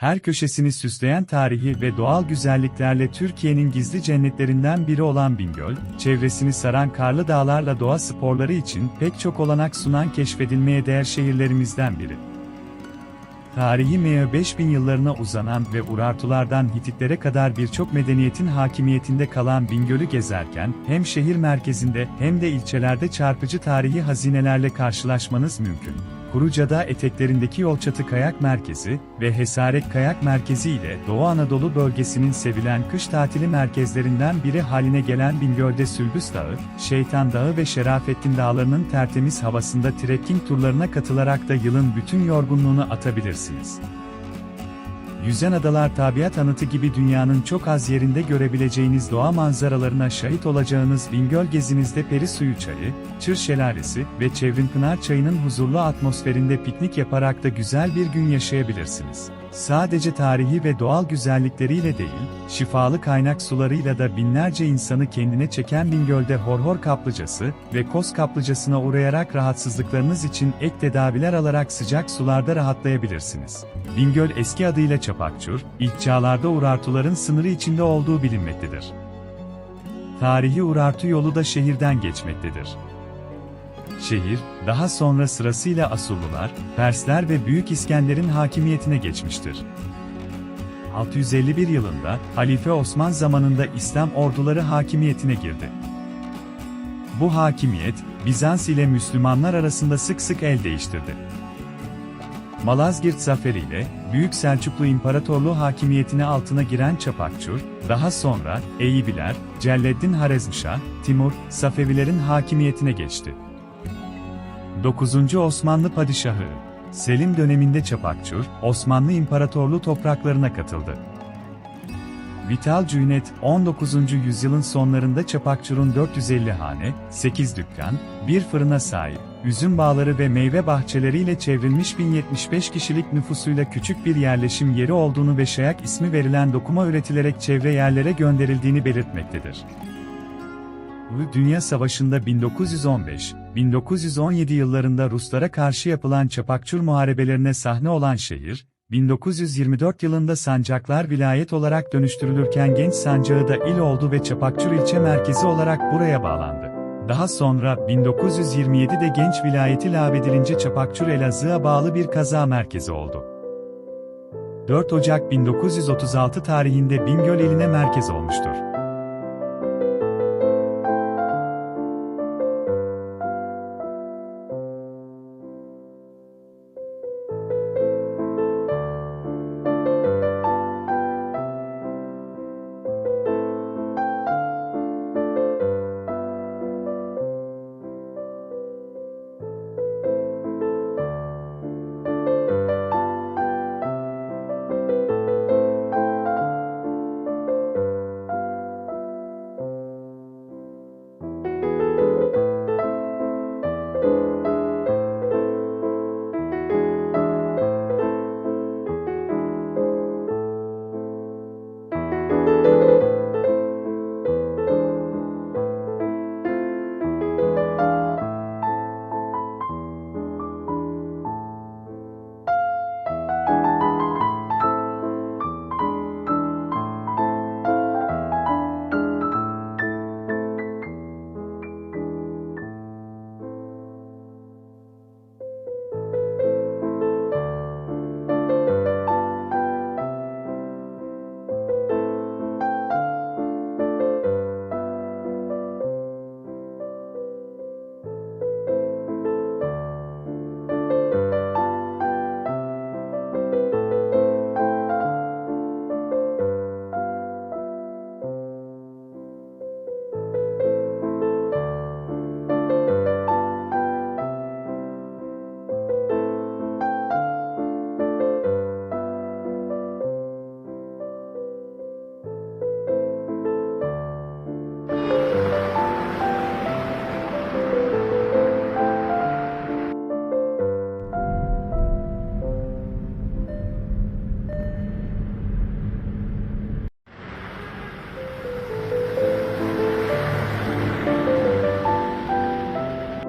Her köşesini süsleyen tarihi ve doğal güzelliklerle Türkiye'nin gizli cennetlerinden biri olan Bingöl, çevresini saran karlı dağlarla doğa sporları için pek çok olanak sunan keşfedilmeye değer şehirlerimizden biri. Tarihi Meo 5000 yıllarına uzanan ve Urartulardan Hititlere kadar birçok medeniyetin hakimiyetinde kalan Bingöl'ü gezerken, hem şehir merkezinde hem de ilçelerde çarpıcı tarihi hazinelerle karşılaşmanız mümkün. Kurucada eteklerindeki Yolçatı Kayak Merkezi ve Hesarek Kayak Merkezi ile Doğu Anadolu bölgesinin sevilen kış tatili merkezlerinden biri haline gelen Bingöl'de Sülbüs Dağı, Şeytan Dağı ve Şerafettin Dağları'nın tertemiz havasında trekking turlarına katılarak da yılın bütün yorgunluğunu atabilirsiniz. Yüzen Adalar Tabiat Anıtı gibi dünyanın çok az yerinde görebileceğiniz doğa manzaralarına şahit olacağınız Bingöl gezinizde Peri Suyu Çayı, Çır Şelalesi ve Çevrim Pınar Çayı'nın huzurlu atmosferinde piknik yaparak da güzel bir gün yaşayabilirsiniz. Sadece tarihi ve doğal güzellikleriyle değil, şifalı kaynak sularıyla da binlerce insanı kendine çeken Bingöl'de Horhor Kaplıcası ve Kos Kaplıcası'na uğrayarak rahatsızlıklarınız için ek tedaviler alarak sıcak sularda rahatlayabilirsiniz. Bingöl eski adıyla Çapakçur, ilk çağlarda Urartuların sınırı içinde olduğu bilinmektedir. Tarihi Urartu yolu da şehirden geçmektedir. Şehir, daha sonra sırasıyla Asurlular, Persler ve Büyük İskender'in hakimiyetine geçmiştir. 651 yılında, Halife Osman zamanında İslam orduları hakimiyetine girdi. Bu hakimiyet, Bizans ile Müslümanlar arasında sık sık el değiştirdi. Malazgirt zaferiyle, Büyük Selçuklu İmparatorluğu hakimiyetine altına giren Çapakçur, daha sonra, Eyüpiler, Celleddin Harezmşah, Timur, Safevilerin hakimiyetine geçti. 9. Osmanlı Padişahı Selim döneminde Çapakçur, Osmanlı İmparatorluğu topraklarına katıldı. Vital Cüynet, 19. yüzyılın sonlarında Çapakçur'un 450 hane, 8 dükkan, bir fırına sahip, üzüm bağları ve meyve bahçeleriyle çevrilmiş 1075 kişilik nüfusuyla küçük bir yerleşim yeri olduğunu ve Şayak ismi verilen dokuma üretilerek çevre yerlere gönderildiğini belirtmektedir. Dünya Savaşı'nda 1915-1917 yıllarında Ruslara karşı yapılan Çapakçur muharebelerine sahne olan şehir, 1924 yılında Sancaklar vilayet olarak dönüştürülürken Genç Sancağı da il oldu ve Çapakçur ilçe merkezi olarak buraya bağlandı. Daha sonra 1927'de Genç vilayeti lağvedilince Çapakçur Elazığ'a bağlı bir kaza merkezi oldu. 4 Ocak 1936 tarihinde Bingöl iline merkez olmuştur.